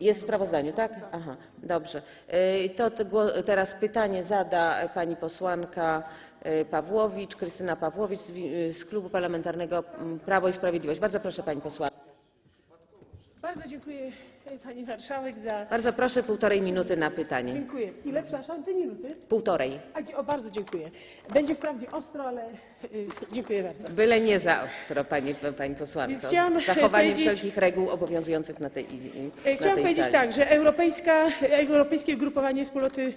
Jest w sprawozdaniu, tak? Aha, dobrze. Y, To teraz pytanie zada pani posłanka y, Pawłowicz, Krystyna Pawłowicz z y, Klubu Parlamentarnego mm, Prawo i Sprawiedliwość. Bardzo proszę pani posłanka. Bardzo dziękuję Pani Marszałek za... Bardzo proszę, półtorej minuty na pytanie. Dziękuję. Ile, przepraszam, te minuty? Półtorej. A, o, bardzo dziękuję. Będzie wprawdzie ostro, ale y, dziękuję bardzo. Byle nie za ostro, pani, pani posłanko. Chciałam Z zachowaniem powiedzieć- wszelkich reguł obowiązujących na tej, na Chciałam tej powiedzieć sali. tak, że Europejska, Europejskie Ugrupowanie Wspólnoty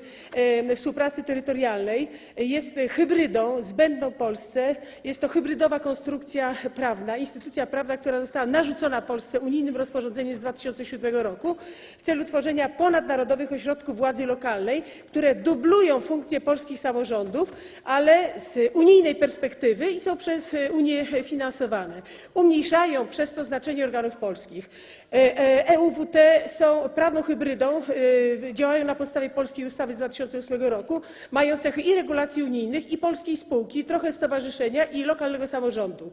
Współpracy Terytorialnej jest hybrydą zbędną Polsce. Jest to hybrydowa konstrukcja prawna, instytucja prawna, która została narzucona Polsce unijnym rozporządzeniem z 2007 roku w celu tworzenia ponadnarodowych ośrodków władzy lokalnej, które dublują funkcje polskich samorządów, ale z unijnej perspektywy i są przez e, Unię finansowane. Umniejszają przez to znaczenie organów polskich. E, e, EUWT są prawną hybrydą, e, działają na podstawie polskiej ustawy z 2008 roku, mają cechy i regulacji unijnych, i polskiej spółki, trochę stowarzyszenia i lokalnego samorządu.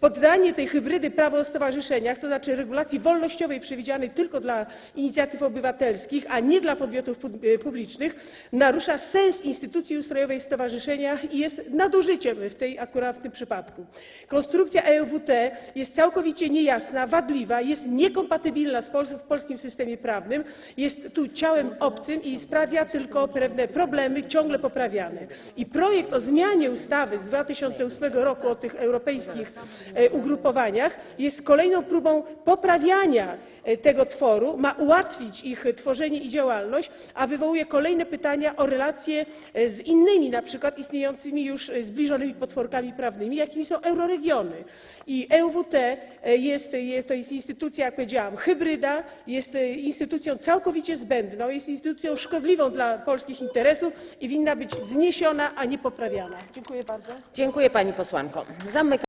Poddanie tej hybrydy prawo o stowarzyszeniach, to znaczy regulacji wolnościowej przewidzianej tylko dla inicjatyw obywatelskich, a nie dla podmiotów e, publicznych, narusza sens instytucji ustrojowej stowarzyszenia i jest nadużyciem w tej akurat w tym przypadku. Konstrukcja EUWT jest całkowicie niejasna, wadliwa, jest niekompatybilna z w polskim systemie prawnym, jest tu ciałem obcym i sprawia tylko pewne problemy ciągle poprawiane. I projekt o zmianie ustawy z 2008 roku o tych europejskich e, ugrupowaniach jest kolejną próbą poprawiania e, tego tworu, ma ułatwić ich tworzenie i działalność, a wywołuje kolejne pytania o relacje e, z innymi, na przykład istniejącymi już e, zbliżonymi potworkami prawnymi, jakimi są euroregiony. I EUWT e, jest, je- to jest instytucja, jak powiedziałam, hybryda, jest instytucją całkowicie zbędną, jest instytucją szkodliwą dla polskich interesów i winna być zniesiona, a nie poprawiana. Dziękuję bardzo. Dziękuję pani posłanko. Zamykam.